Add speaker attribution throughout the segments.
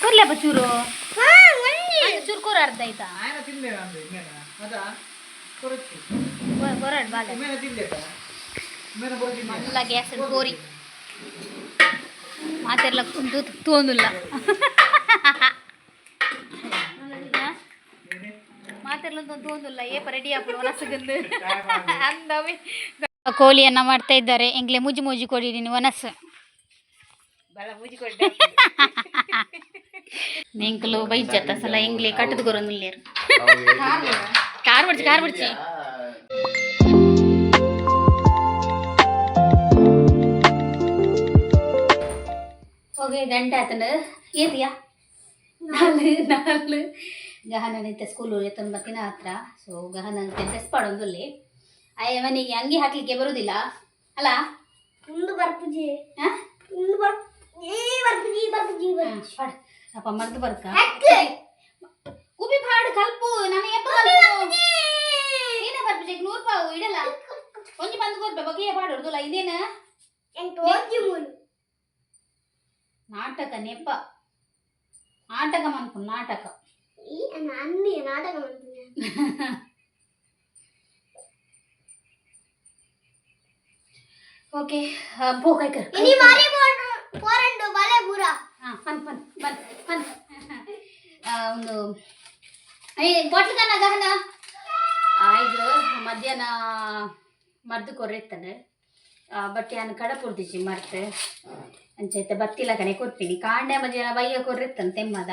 Speaker 1: ಕೂರ್ಲಪ್ಪ ಚೂರು? ಚೂರು ಕೊರ ಅರ್ಧ ಆಯ್ತಾ? ಕೊರಡ್ ಮಾತೆಲ್ಲ ಕುಂದು ತೋಂದಿಲ್ಲ. ಮಾತೆಲ್ಲ ಏಪ ರೆಡಿ ಮಾಡ್ತಾ ಇದ್ದಾರೆ. ಹೆಂಗ್ಲೆ ಮುಜಿ ಮುಜಿ ಕೊಡಿ ವನಸ್ಸು. ನೆಂಕಲು ಬೈಜತ್ತ ಸಲ ಎಂಗ್ಲೆ ಕಟ್ಟದು ಗೊರೊಂದಿಲ್ಲೇರು ಕಾರ್ ಬಿಡ್ಚಿ ಕಾರ್ ಬಿಡ್ಚಿ. ಹೋಗಿ ಗಂಟೆ ಆತನ ಏದಿಯಾ? ನಾಲ್ ನಾಲ್ ಗಹನ ನಿಂತೆ ಸ್ಕೂಲು ಎತ್ತೊಂದು ಬತ್ತಿನ ಹತ್ರ. ಸೊ ಗಹನ ಡ್ರೆಸ್ ಪಡೊಂದುಲ್ಲಿ ಅಯ್ಯ ಮನೆಗೆ ಅಂಗಿ ಹಾಕ್ಲಿಕ್ಕೆ ಬರುದಿಲ್ಲ. ಅಲ್ಲ
Speaker 2: ಮುಂದು ಬರ್ಪುಜಿ
Speaker 1: ಹಾ? ಪಾಡ್. ಅಪ್ಪ ಮರ್ದು ಬರ್ಕ
Speaker 2: ಹಕ್ಕೆ.
Speaker 1: ಕುಬಿ ಪಾಡು ಕಲ್ಪು ನಾನು ಎಪ್ಪ ಕಲ್ಪು ಏನ ಬರ್ಪಿಜೆ ನೂರು ರೂಪಾಯಿ ಇಡಲ್ಲ ಒಂಜಿ ಬಂದು ಕೊರ್ಪೆ ಬಗೆಯ ಪಾಡೋರ್ದುಲ್ಲ ಇದೇನ
Speaker 2: ಎಂಟು ಓದಿ ಮೂರು
Speaker 1: ನಾಟಕ ನೆಪ ನಾಟಕ ಮನ್ಪು ನಾಟಕ
Speaker 2: ಈ ಅನ್ನಿ ನಾಟಕ ಮಾಡ್ತೀನಿ
Speaker 1: ಓಕೆ ಬೋ ಕೈಕರ್
Speaker 2: ಇನಿ
Speaker 1: ಒಂದು, ಏ ಬಾಟ್ಲ್ ಕನ್ನ ಗಹನ. ಇದು ಮಧ್ಯಾಹ್ನ ಮರ್ದು ಕೊರ್ರೆತ್ತಾನೆ ಬಟ್ ಯಾನು ಕಡ ಪುಡ್ದಿಚ್ಚಿ ಮರ್ತೆ ಅಂಚೈತೆ ಬತ್ತಿಲ್ಲ ಕಣೆ, ಕೊಡ್ತೀನಿ. ಕಾಂಡೆ ಮಧ್ಯಾಹ್ನ ಬೈಯ ಕೊರ್ರೆತ್ತನ್ ತೆಮ್ಮದ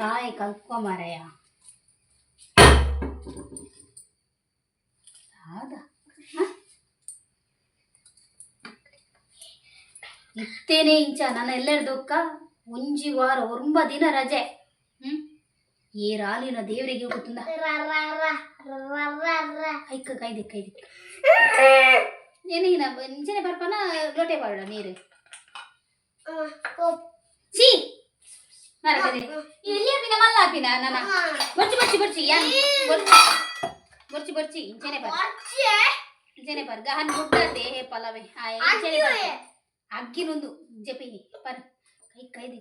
Speaker 1: ತಾಯಿ ಕಲ್ಕೊ ಮಾರಯ್ಯ ಇತ್ತೇನೆ ಇಂಚ ನನ್ನ ಎಲ್ಲರದೊಕ್ಕ ಒಂಜಿ ವಾರ, ಒಂಬ ದಿನ ರಜೆ. ಹ್ಮ್? ಈ ರಾಲಿನ ದೇವರಿಗೆ ಗೊತ್ತುಂದ ಕೈಕ ಕೈದಿ ಕೈದಿ. ಏನಿನ ಇಂಚನೆ ಬರ್ಪನ, ಲೋಟೆ ಬಾಡ ನೀರು. ಛೀ! ಮರಕದೆ ಇಲ್ಲಿ ಹಾಪಿನ ಮಲ್ಲ ಹಾಪಿನ ನನ್ನ? ಬರ್ಚಿ ಬರ್ಚಿ ಬರ್ಚಿ ಯಾನ್ ಬರ್ಚಿ. ಬರ್ಚಿ ಇಂಚನೆ ಬರ್. ಇಂಚನೆ ಬರ್, ಗಹನ್ ಮುಟ್ಟದೆ ಹೇ ಪಲವೆ ಆ ಇಂಚನೆ ಬರ್ ಅಗ್ಗಿನೊಂದು ಜಪಿನಿ ಪರ್. ಕೈ ಕೈದಿ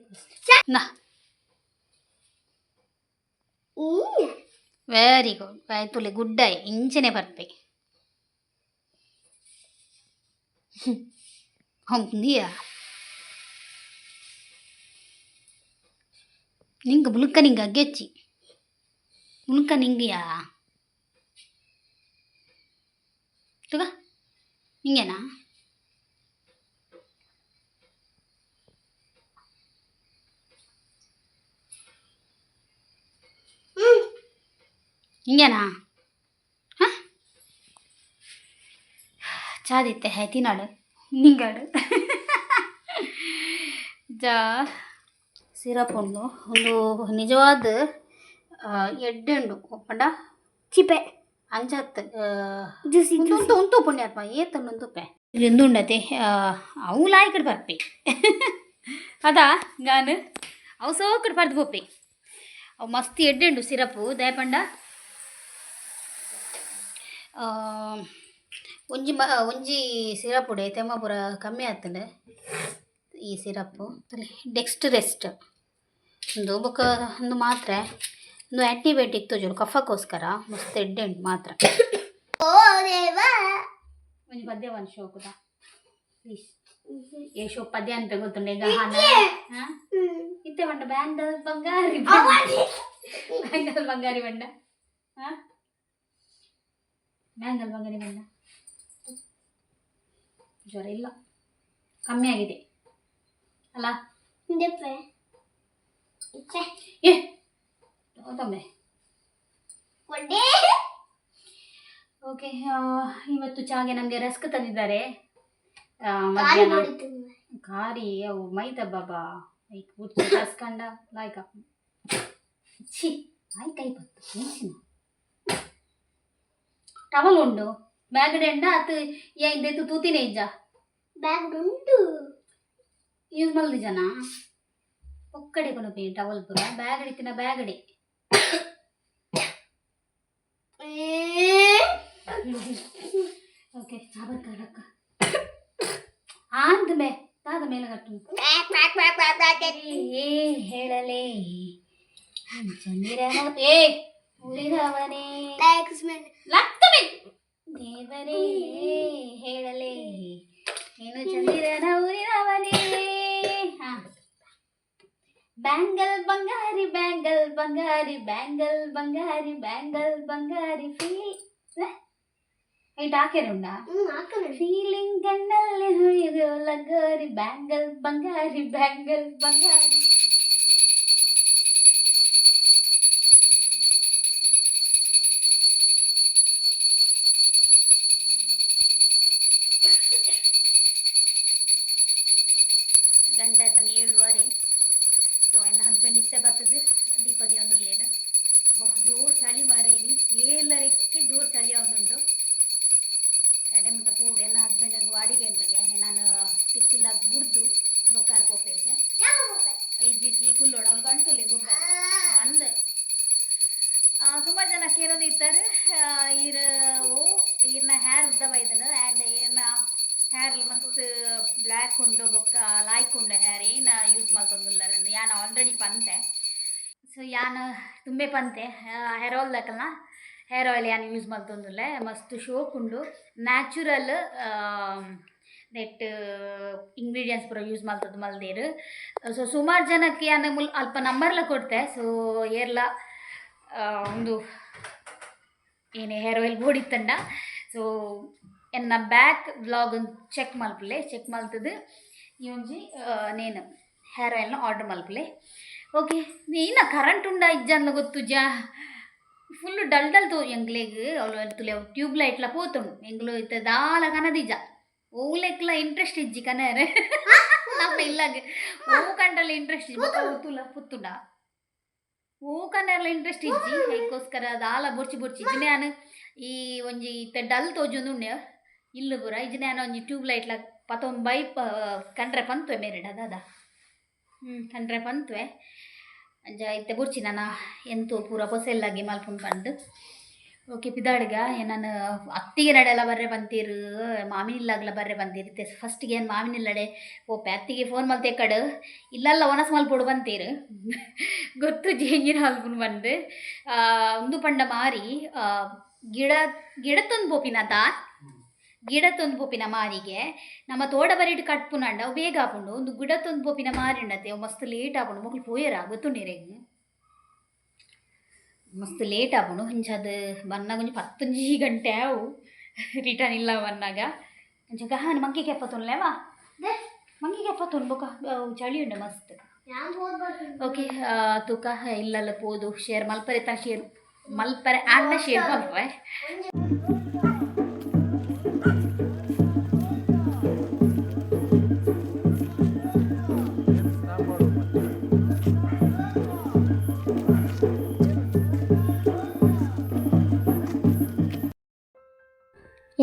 Speaker 1: ನಾ. ವೆರಿ ಗುಡ್ ಆಯ್ತುಲೆ ಗುಡ್ ಆಯ್ ಇಂಚನೆ ಬರ್ಪೆ ಹೌದಿಯಾ ನಿಂಗ ಮುಳುಕ ನಿಂಗ ಅಗ್ಗೆಚ್ಚಿ. ಮುಳುಕ ನಿಂಗಿಯಾ? ತುಗ. ಹಿಂಗೇನಾ ಹಿಂಗೇನಾ? ಹಾಂ? ಚಾದಿತ್ತೆ ಹೈ ತಿನ್ನಾಡು ನಿಂಗಾಡು ಜಾ. ಸಿರಪ್ ಉಂಡು ಒಂದು ನಿಜವಾದ ಎಡ್ಡೆಂಡು ಒಪ್ಪಂಡ?
Speaker 2: ಚಿಪೆ
Speaker 1: ಅಂಜತ್
Speaker 2: ಜ್ಯೂಸಿ
Speaker 1: ಉಂತು ಉಂತು ಪುಣ್ಯಾತ್ಮ ಏತನ್ನೊಂದು ಪೆ ಇಲ್ಲಿಂದು ಉಂಡತೆ ಅವು ಲಾಯ್ಕಡ್ ಬರ್ಪಿ. ಅದಾ ನಾನು ಅವು ಸೋಕಡ್ ಬರ್ದು ಬೋಪಿ ಅವು ಮಸ್ತ್ ಎಡ್ಡೆಂಡು ಸಿರಪು ದಯಪಂಡ. ಒಂಜಿ ಮ ಒಂಜಿ ಸಿರಪ್ ಉಡೆ ತೆಮ್ಮ ಪೂರ ಕಮ್ಮಿ ಆಗ್ತದೆ ಈ ಸಿರಪ್ಪು. ಡೆಕ್ಸ್ಟ್ ರೆಸ್ಟ್ ಒಂದು ಬೊಕ್ಕ ಒಂದು ಮಾತ್ರೆ ಒಂದು ಆ್ಯಂಟಿಬಯೋಟಿಕ್ ತೋಜೋರು ಕಫಕ್ಕೋಸ್ಕರ ಮಸ್ತ್ ಎಡ್ಡೆಂಟ್ ಮಾತ್ರ. ಒಂಜಿ ಪದ್ಯ ಒಂದು ಶೋಕುದ ಏ ಶೋ ಪದ್ಯ ಅಂತ ಗೊತ್ತುಂಡೆ ಈಗ? ಇತ್ತೆ ಬಂಡ ಬ್ಯಾಂಡಲ್ ಬಂಗಾರಿ ಬಂಗಾರಿ ಬಂಡ. ಹಾ? ಬ್ಯಾಂಗಲ್ ಗರಿ ಬಂದ. ಜ್ವರ ಇಲ್ಲ. ಕಮ್ಮಿ ಆಗಿದೆ. ಅಲ್ಲ? ಏ ಓಕೆ ಇವತ್ತು ಚಾಗೆ ನಮಗೆ ರಸ್ಕ್ ತಂದಿದ್ದಾರೆ. ಖಾರಿ ಅವು ಮೈದ ಬಾಬಾ. ಲೈಕ್ ಉಚ್ಚ ಕಸ್ಕಂಡ ಲಾಯ್ಕ ಛೀ ಟವಲ್ ಉಂಡು ಬ್ಯಾಗ್ ಡೆಂಡ ಅತ್ ಏಂದೆತ್ತು ತೂತಿನೇ ಇಜ್ಜ
Speaker 2: ಬ್ಯಾಗ್ ಉಂಟು
Speaker 1: ಯೂಸ್ ಮಲ್ದಿ ಜನ ಒಕ್ಕಡೆ ಕೊನಪಿ ಟವಲ್ ಪುರ ಬ್ಯಾಗಡಿ ಬ್ಯಾಗ್ ಡೆ ಓಕೆ ಸಾಬರ್ ಕರಕ್ಕ ಆಂದ ಮೇ ತಾದ ಮೇಲೆ ಕಟ್ಟು. ಏ ಹೇಳಲೇ ಚಂದಿರನ ಏ ಉರಿದವನೇ
Speaker 2: Thanks, man.
Speaker 1: ಲಕ್ಕಮೆ ದೇವರೇ ಹೇಳಲೇ ನೀನು ಚಂದಿರನ ಉರಿದವನೇ ಹಾ ಬ್ಯಾಂಗಲ್ ಬಂಗಾರಿ ಬ್ಯಾಂಗಲ್ ಬಂಗಾರಿ ಬ್ಯಾಂಗಲ್ ಬಂಗಾರಿ ಬ್ಯಾಂಗಲ್ ಬಂಗಾರಿ ಫೀಲ್ ಐಟ್ ಹಾಕಿರುಂಡಾ
Speaker 2: Mm, ಹಾಕಲ್ಲ.
Speaker 1: ಫೀಲಿಂಗ್ ಕಣ್ಣಲ್ಲಿ ಹುಳಿದು ಲಗೋರಿ ಬ್ಯಾಂಗಲ್ ಬಂಗಾರಿ ಬ್ಯಾಂಗಲ್ ಬಂಗಾರಿ ಗಂಡ ಆತನ ಏಳುವರೆ. ಸೊ ಎನ್ನ ಹಸ್ಬೆಂಡ್ ಇತ್ತೆ ಬರ್ತದೆ. ದೀಪದಿ ಒಂದು ಲೇನು ಬಹು ಜೋರು ಚಳಿ ಮಾರ ಇಲ್ಲಿ. ಏಳರಕ್ಕೆ ಜೋರು ಚಳಿ ಒಂದುಂಡು ಎಡೆ ಮುಟ್ಟ ಪೂಡು ಎನ್ನ ಹಸ್ಬೆಂಡ್ ವಾಡಿಗೆ ಉಂಡಿಗೆ ನಾನು ಟಿಕ್ಕಿಲ್ಲ ಗುಡ್ದು ಬೊಕ್ಕಾರ ಕೋಪೇರಿಗೆ. ಜಿ ಕುಲ್ಲೋಡ. ಅವ್ನು ಗಂಟುಲಿ
Speaker 2: ಗುಬ್ಬ
Speaker 1: ಅಂದ. ಸುಮಾರು ಜನ ಕೇರೋದು ಇರ್ತಾರೆ ಇರ ಓ ಇರ್ನ ಹೇರ್ ಉದ್ದ ಬೈದನು ಆ್ಯಂಡ್ ಏನ ಹೇರ್ ಮಸ್ತ್ ಬ್ಲ್ಯಾಕ್ ಉಂಡು ಬೊಕ್ಕ ಲಾಯ್ಕ್ ಉಂಡು ಹೇರ್ ಏನು ಯೂಸ್ ಮಾಡ್ತೊಂದುಲ್ಲರನ್ನು. ಯಾನ ಆಲ್ರೆಡಿ ಪಂತೆ. ಸೊ ಯಾನ ತುಂಬೆ ಪಂತೆ. ಹೇರ್ ಆಯಿಲ್ ಲೆಕ್ಕಲ್ಲ ಹೇರ್ ಆಯಿಲ್ ಯಾನ ಯೂಸ್ ಮಾಡ್ತೊಂದುಲ್ಲ. ಮಸ್ತ್ ಶೋಕ್ ಉಂಡು ನ್ಯಾಚುರಲ್ ನೆಟ್ ಇಂಗ್ರೀಡಿಯೆಂಟ್ಸ್ ಪೂರ ಯೂಸ್ ಮಾಡ್ತದ್ದು ಮಲ್ದೇರು. ಸೊ ಸುಮಾರು ಜನಕ್ಕೆ ಯಾನ ಮುಲ್ ಅಲ್ಪ ನಂಬರ್ಲ ಕೊಡ್ತೆ. ಸೊ ಏರ್ಲ ಒಂದು, ಏನೇ ಹೇರ್ ಆಯಿಲ್ ಬೋಡಿತ್ತಂಡ. ಸೊ ಎನ್ನ ಬ್ಯಾಕ್ ವ್ಲಾಗ್ ಚೆಕ್ ಮಲ್ಪಲೆ ಚೆಕ್ ಮಲ್ತದು ಇವಂಜಿ ನೇನು ಹೇರ್ ಆಯಿಲ್ನ ಆರ್ಡರ್ ಮಲ್ಪಲೆ ಓಕೆ ನೀನ ಕರೆಂಟ್ ಉಂಡ ಇಜ್ಜನ್ಲ ಗೊತ್ತು ಜಾ? ಫುಲ್ಲು ಡಲ್ ಡಲ್ ತೋ ಎಂಗ್ಲೆಗ್ ಅವಳು ತುಲೆ ಟ್ಯೂಬ್ ಲೈಟ್ಲ ಪೋತುಂಡು ಎಂಗ್ಲು ಇತ್ತ ದಾಲ ಕನದಿಜ ಓಲೆಕ್ಲ ಇಂಟ್ರೆಸ್ಟ್ ಇಜ್ಜಿ ಕನರೆ ನಮ್ಮ ಇಲ್ಲಾಗೆ ಓ ಕಂಡಲ್ಲ ಇಂಟ್ರೆಸ್ಟ್ ಇಜ್ಜಿ ಪುತ್ತುಂಡ. ಓ ಕನ್ನರ್ಲ ಇಂಟ್ರೆಸ್ಟ್ ಇಜ್ಜಿ ಅದಕ್ಕೋಸ್ಕರ ದಾಲ ಬೊರ್ಚಿ ಬೊರ್ಚಿ ಇಜ್ಜಿ ನಾನು ಈ ಒಂಜಿ ಇತ್ತ ಡಲ್ ತೋಜುಂದುಂಡೆ. ಇಲ್ಲು ಪೂರ ಇಜ್ಜಿ ನಾನು ಒಂಜಿ ಟ್ಯೂಬ್ ಲೈಟ್ ಪತ್ತೊಂದು ಬೈ ಪ, ಕಂಡ್ರೆ ಪಂತ್ವೆ ಮೇರೆಡ ಅದಾದ ಹ್ಞೂ ಕಂಡ್ರೆ ಪಂತ್ವೆ ಅಂಜ ಇತ್ತೆ ಬುರ್ಚಿ ನಾನು ಎಂತೂ ಪೂರ ಪೊಸೆಲ್ಲಾಗಿ ಮಲ್ಪುಂಡು ಪಂಡು ಓಕೆ, ಪಿದಾಡ್ಗ ನಾನು ಅತ್ತಿಗೆ ನಡೆಲ್ಲ ಬರ್ರೆ ಬಂತೀರು ಮಾಮಿನಿಲ್ಲಾಗ್ಲ ಬರ್ರೆ ಬಂತೀರಿ ಫಸ್ಟಿಗೆ ಏನು ಮಾಮಿನಿಲ್ಲಡೆ ಓಪೆ ಅತ್ತಿಗೆ ಫೋನ್ ಮಲ್ತೆ ಕಡು ಇಲ್ಲಲ್ಲ ಒನಸ್ ಮಲ್ಪೊಡು ಬಂತೀರು. ಗೊತ್ತು ಜೇಂಜಿನ ಹಾಲ್ಕೊಂಡು ಬಂದು. ಒಂದು ಪಂಡ ಮಾರಿ ಗಿಡ ಗಿಡ ಗಿಡತ್ತೊಂದು ಪೋಪಿನದ ಗಿಡತ್ತೊಂದು ಪೋಪಿನ ಮಾರಿಗೆ ನಮ್ಮ ತೋಡ ಬರಿಟ್ಟು ಕಟ್ಪುನಂಡ ಬೇಗ ಆಪುಂಡು ಒಂದು ಗಿಡತ್ತೊಂದು ಪೋಪಿನ ಮಾರಿ ಉಂಡತೆ ಅವು ಮಸ್ತ್ ಲೇಟ್ ಆಪುಂಡು ಮಕ್ಳು ಪೋಯರ ಗೊತ್ತುಂಡಿರೇಗ ಮಸ್ತ್ ಲೇಟ್ ಆಪುಂಡು ಹಿಂಚದು ಬನ್ನಾಗ ಒಂದು ಪತ್ತೊಂಜಿ ಗಂಟೆ ಅವು ರಿಟರ್ನ್ ಇಲ್ಲ ಬನ್ನಾಗ ಅಂಚ ಗಹನ್ ಮಂಕಿ ಕೆಪ್ಪತ್ತೊನ್ಲೇವಾ
Speaker 2: ದೆ,
Speaker 1: ಮಂಕಿ ಕೆಪ್ಪ ಬೊಕ ಚಳಿ ಉಂಡು ಮಸ್ತ್. ಓಕೆ ತೂಕ ಇಲ್ಲಲ್ಲ ಪೋದು ಶೇರ್ ಮಲ್ಪರೆ ತ ಶೇರ್ ಮಲ್ಪರೆ ಆಂಡ ಶೇರ್ ಮಲ್ಪೆ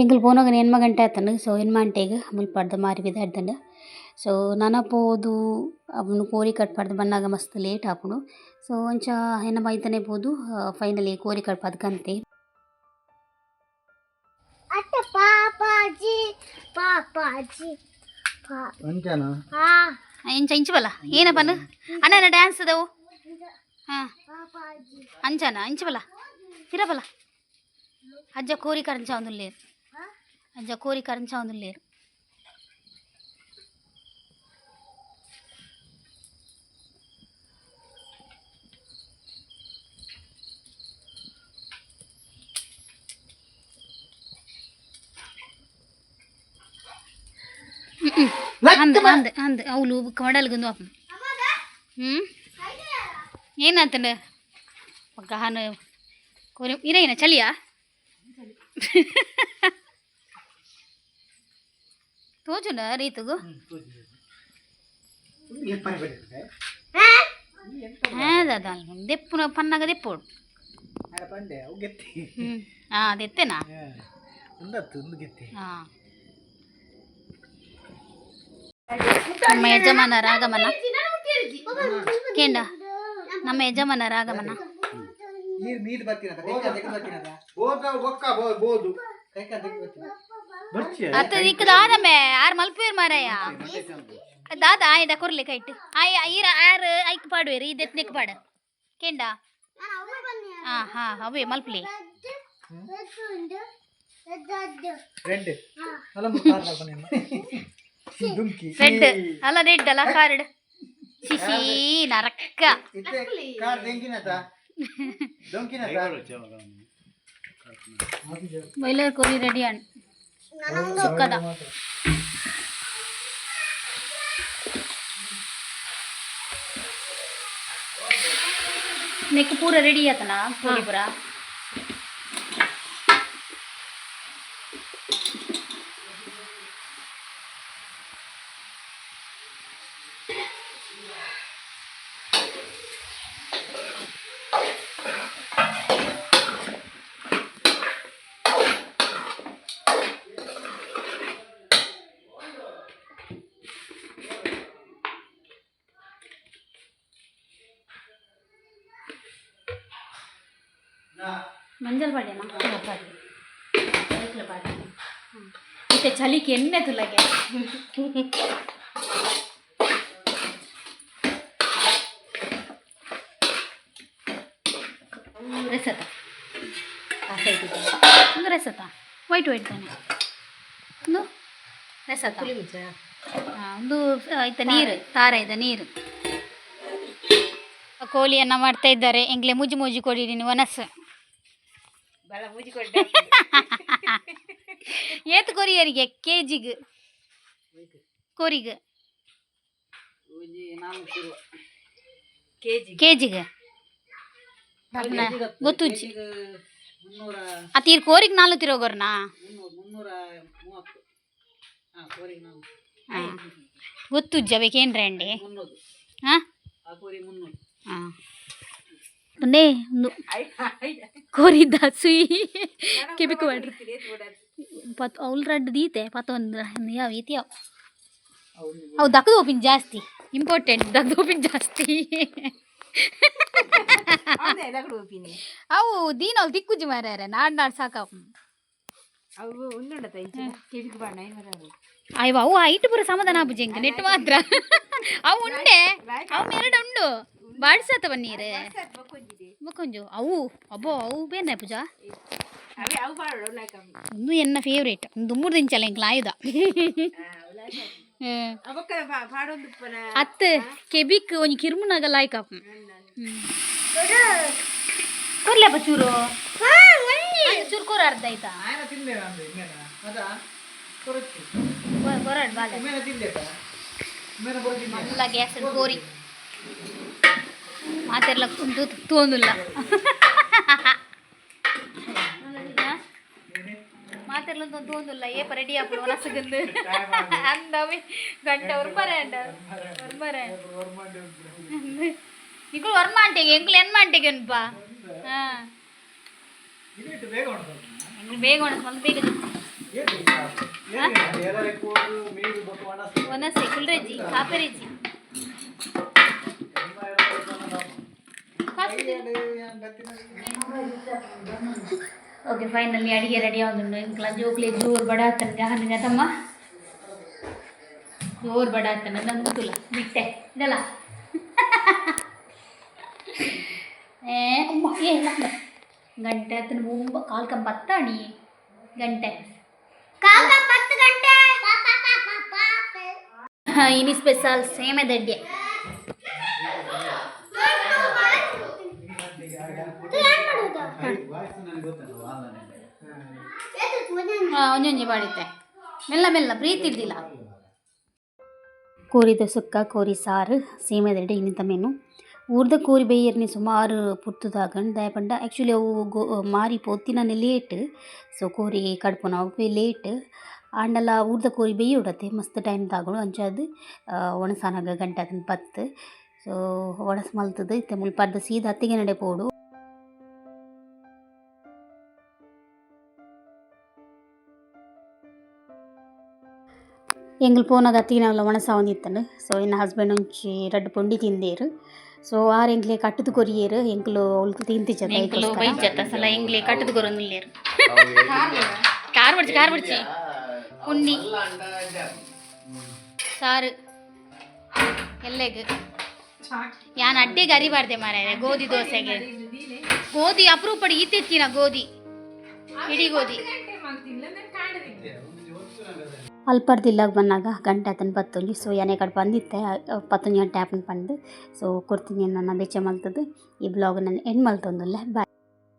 Speaker 1: ಎಂಕಲ್ ಪೋನಾಗ ಎನ್ಮ ಗಂಟೆ ಆತನು. ಸೊ ಎನ್ಮ ಗಂಟೆಗೆ ಮುಲ್ಪಾಡ್ದ ಮಾರಿ ಬಿದ್ದಾಡ್ದಂಡ ಸೊ ನಾನು ಪೋದು ಅವನು ಕೋರಿ ಕಟ್ಪಾಡ್ದು ಬಣ್ಣಾಗ ಮಸ್ತ್ ಲೇಟ್ ಆಪುನು. ಸೊ ಒಂಚ ಎನ್ನ ಬೈತನೆ ಪೋದು ಫೈನಲಿ ಕೋರಿ ಕಟ್ಪಾದ ಕಂತೆ.
Speaker 2: ಅಟ್ಟ ಪಾಪಾಜಿ ಪಾಪಾಜಿ ಪಾ
Speaker 3: ಅಂಚನಾ
Speaker 2: ಹಾ
Speaker 1: ಇಂಚ ಇಂಚ ಬಲ್ಲ. ಏನಪ್ಪನ ಅಣ್ಣ ಡ್ಯಾನ್ಸ್ ಅದಾವು ಹಾಂ. ಅಂಚನ? ಇಂಚ ಬಲ್ಲ. ಇರಬಲ್ಲ ಅಜ್ಜ ಕೋರಿ ಕರಂಚ ಒಂದು ಲೇರು
Speaker 2: ಹಾ
Speaker 1: ಅಜ್ಜ ಕೋರಿ ಕರಂಚ ಒಂದು ಲೇರು ಅಂದ್ ಅಂದ್ ಅಂದ್ ಅವಳು ಕಮಡಲ್ಗಂದು ಅಪ್ಪ ಹ್ಞೂ ಏನಾತಂಡ ಗಹನ ಕೋರಿ ಇರೇನ ಚಳಿಯಾ ತೋಜುನ ರೀತುಗು? ಅದ ದೆಪ್ಪುನ ಪನ್ನಾಗ ದೆಪ್ಪೋಡು. ಹಾಂ ಹಾಂ. ನಮ್ಮ ಯಜಮಾನ ರಾಗಮನ ಕೇಂಡ ನಮ್ಮ ಯಜಮಾನ ರಾಗಮನ
Speaker 3: ನೀರು ನೀರು ಬರ್ತೀನದ ಕೈ ಕಾಲು ತೆಗೆದು ಬರ್ತೀನದ
Speaker 4: ಬೋದ ಬೊಕ್ಕ ಬೋ- ಬೋದು
Speaker 3: ಕೈ ಕಾಲು ತೆಗೆದು ಬರ್ತೀನ ಬರ್ಚಿ
Speaker 1: ಅತ್ತ ದಿಕ್ಕದ ಆದಮ್ಮೆ ಆರು ಮಲ್ಪೇರ್ ಮಾರಾಯ ದಾದ ಆಯ್ದ ಕೊರ್ಲಿ ಕೈಟ್. ಆಯ್ ಈರ ಆರು ಐಕ್ ಪಾಡುವೇರು ಇದು ಎತ್ನೆಕ್ ಪಾಡ. ಕೆಂಡ?
Speaker 2: ನಾನು
Speaker 1: ಸುಕ್ಕದ ನೆಕ್ ಪೂರ ರೆಡಿ ಆತನ ಕೋಳಿ ಪೂರ ಮಂಜಲ್ ಪಾಡ್ಯನ ಪಾಡಿ ಐಕ್ಲ ಪಾಡಿ ಮತ್ತೆ ಚಳಿಗೆ ಎಣ್ಣೆ ತುಲಗೆ ರೆಸತ ಆ ಸೈಡ್ ಒಂದು ರೆಸತ ವೈಟ್ ವೈಟ್ ತಾನೆ ಒಂದು ರೆಸತ ಹಾ, ಒಂದು ಆಯ್ತಾ ನೀರು ತಾರ ಇದೆ ನೀರು ಕೋಳಿಯನ್ನ ಮಾಡ್ತಾ ಇದ್ದಾರೆ ಎಂಗ್ಲೆ ಮುಜ್ಜು ಮುಜ್ಜು ಕೊಡಿರಿ ಒನಸ್ ಏತ್ ಕೊರಿಯರಿಗೆ ಕೆ ಜಿಗೆ ಕೊರಿಗೆ ಕೆ ಜಿಗೆ ಗೊತ್ತುಜ್ಜಿ
Speaker 3: ಮುನ್ನೂರ
Speaker 1: ಅತೀರ್ ಕೋರಿಗೆ ನಾಲ್ಕು ತಿರೋಗೋರ್ನಾ
Speaker 3: ಮುನ್ನೂರ ಮುನ್ನೂರ ಮೂವತ್ತು ಹಾಂ ಕೋರಿ ನಾವು
Speaker 1: ಗೊತ್ತುಜ್ಜ ಬೇಕೇನ್ರಿ ಅಂಡಿ
Speaker 3: ಮುನ್ನೂರು
Speaker 1: ಹಾಂ
Speaker 3: ಆ ಕೋರಿ ಮುನ್ನೂರು
Speaker 1: ಹಾಂ ಒಂದು ಕೋರಿದ್ದ ಸುಯಿ. ಕೆಬಿಕ್ ಮಾಡ್ರಿ ಪತ್ ಅವ್ಲ್ ರಡ್ಡು ದೀತೆ ಪತ್ತೊಂದು ಯಾವ ಈತಿ ಯಾವ ಅವು? ದಕ್ಕದ ಓಪಿನ್ ಜಾಸ್ತಿ ಇಂಪಾರ್ಟೆಂಟ್ ದಕ್ಕದ ಓಪಿನ್ ಜಾಸ್ತಿ. ಅವು ದೀನ ಅವು ದಿಕ್ಕುಜಿ ಮಾರ್ಯಾರ ನಾಡ್ ನಾಡ್ ಸಾಕವು ಅಯ್ಯೋ ಅವು ಹೈಟ್ ಪೂರ ಸಮಾಧಾನ ಆಪುಜಿ ನೆಟ್ ಮಾತ್ರ. ಅವು ಉಂಡೆ ಅವು ಎರಡು ಉಂಡು. ಬಾಡ್ಸತ್ತವ ನೀರು ಬಕೊಂಜು ಅವು ಅಬ್ಬೋ ಅವು ಬೇನೆ ಪೂಜಾ ಒಂದು ಎನ್ನ ಫೇವ್ರೇಟ್ ಒಂದು ಮೂರು ದಿಂಚಲ್ಲ ಎಂಕ್ಲ ಆಯುಧ ಅತ್ತ ಕೆಬಿಕ್ ಒಂಜಿ ಕಿರ್ಮುನಾಗ ಲಾಯ್ಕ ಕೊರ್ಲೆಪ್ಪ ಚೂರು ಅದು ಚೂರು ಕೊರ ಅರ್ಧ ಆಯ್ತಾ
Speaker 3: ఆయన తినలేదా అండి ఉమ్మేనా అదా కొరొచ్చు
Speaker 1: ಕೊರಡ್ ಬಾಲೆ
Speaker 3: ఉమ్మేన తినలేదా ఉమ్మేన కొర
Speaker 1: ಮಾತೆಲ್ಲ ಕುಂತು ತೋಂದಿಲ್ಲ ಮಾತೆಲ್ಲ ತೋಂದಿಲ್ಲ ಏಪ ರೆಡಿ ಆಗ್ಬಿಡು ಮನಸ್ಸಿಗಂದು ಅಂದವಿ ಗಂಟೆ ಒರ್ಮರ ಒರ್ಮರ ನಿಗಳು ಒರ್ಮಾಂಟೆಗೆ ಎಂಗಳು ಎನ್ಮಾಂಟೆಗೆನ್ಪಾ ಹಾಂ ಎಂಗಳು ಬೇಗ ಒಣಸ್ ಬೇಗ ಒನಸೆ ಕುಲ್ರಜ್ಜಿ ಕಾಪೆರಜ್ಜಿ ಓಕೆ ಫೈನಲಿ ಅಡಿಗೆ ರೆಡಿ ಆಗುಂಡು. ಇಂಕ್ಲ ಜೋಕ್ಲೆ ಜೋರ್ ಬಡ ಆತನ ಜಹನ್ ತಮ್ಮ ಜೋರ್ ಬಡ ಆತನ ತುಲ ಬಿಟ್ಟೆ. ಇದಲ್ಲ? ಏ ಗಂಟೆ ಆತನ ಮುಂಬ ಕಾಲ್ ಕಂಬ ಹತ್ತಾಣಿ ಗಂಟೆ.
Speaker 2: ಕಾಲ ಪತ್ತು ಗಂಟೆ.
Speaker 1: ಇನಿ ಸ್ಪೆಷಲ್ ಸೇಮೆ ದಡ್ಡೆ ಒಂಜೊಂಜಿ ಬಾಡಿತ್ತೆ ಮೆಲ್ಲ ಮೆಲ್ಲ, ಪ್ರೀತಿ ಇದ್ದಿಲ್ಲ. ಕೋರಿದ ಸುಕ್ಕ, ಕೋರಿ ಸಾರು ಸೀಮೆದೆಡೆ ಇನ್ನಿಂತ ಮೇನು. ಊರ್ದ ಕೋರಿ ಬೇಯರ್ನಿ ಸುಮಾರು ಪುತ್ತದಾಗಂಡು ದಯಪಂಡ ಆ್ಯಕ್ಚುಲಿ ಅವು ಗೋ, ಮಾರಿ ಪೋತಿನೇ ಲೇಟ್ ಸೊ ಕೋರಿ ಕಡ್ಪುನ ನಾವು ಲೇಟ್ ಆಂಡಲ ಊರ್ದ ಕೋರಿ ಬೇಯಿ ಮಸ್ತ್ ಟೈಮ್ ತಾಗಳು ಅಂಚಾದು ಒಣಸಾನಾಗ ಗಂಟೆ ಅದನ್ನು ಪತ್ತು. ಸೊ ಒಣಸ್ ಮಲ್ತದ. ಇತ್ತೆ ಮುಲ್ಪರ್ದ ಸೀದ ಹತ್ತಿಗೆ ನಡೆ ಪೋಡು. ಎಂಗ್ಲು ಪೋನಾಗ ಅತ್ತಿಗೆನಲ್ಲ ಒಣಸ ಒಂದಿತ್ತನು ಸೊ ಇನ್ನು ಹಸ್ಬೆಂಡ್ ಒಂಚಿ ರಡ್ಡು ಪುಂಡಿ ತಿಂದೇರು ಸೊ ಆರು ಎಂಗ್ಲೆ ಕಟ್ಟದು ಕೊರಿಯೇರು ಎಂಕ್ಲು ಅವಳು ತಿಂತಿಚ್ಚದ ಎಂಕ್ಲು ಬೈಚತ್ತ ಸಲ ಎಂಗ್ಲೆ ಕಟ್ಟದು ಕೊರೊಂದಿಲ್ಲೇರು ಕಾರ್ ಬಡ್ಚಿ ಕಾರ್ ಬಡ್ಚಿ ಉಣ್ಣಿ
Speaker 3: ಅಲ್ಲ ಅಂಡ ಅಂಡ.
Speaker 1: ಸಾರು ಎಲ್ಲೆಗ್ ಯಾನ್ ಅಡ್ಡೆಗೆ ಅರಿಬಾರ್ದೆ ಮಾರ್ರೆ ಗೋಧಿ ದೋಸೆಗೆ ಗೋಧಿ ಅಪರೂಪಡಿ ಈತೆತ್ತಿನ ಗೋಧಿ ಇಡೀ ಗೋಧಿ ಅಲ್ಪರ್ದಿಲ್ಲಾಗ ಬಂದಾಗ ಗಂಟೆ ಆತನ ಬತ್ತೊಂಜಿ ಸೊ ಏನೇಕಡೆ ಕಡೆ ಬಂದಿತ್ತೆ ಪತ್ತೊಂಜಿ ಗಂಟೆ ಪಂದು. ಸೊ ಕೊಡ್ತೀನಿ ನನ್ನ ಬೆಚ್ಚ ಮಲ್ತದ್ದು. ಈ ಬ್ಲಾಗ್ ನಾನು ಎಂಡ್ ಮಲ್ತೊಂದುಲ್ಲೆ. ಬಾಯ್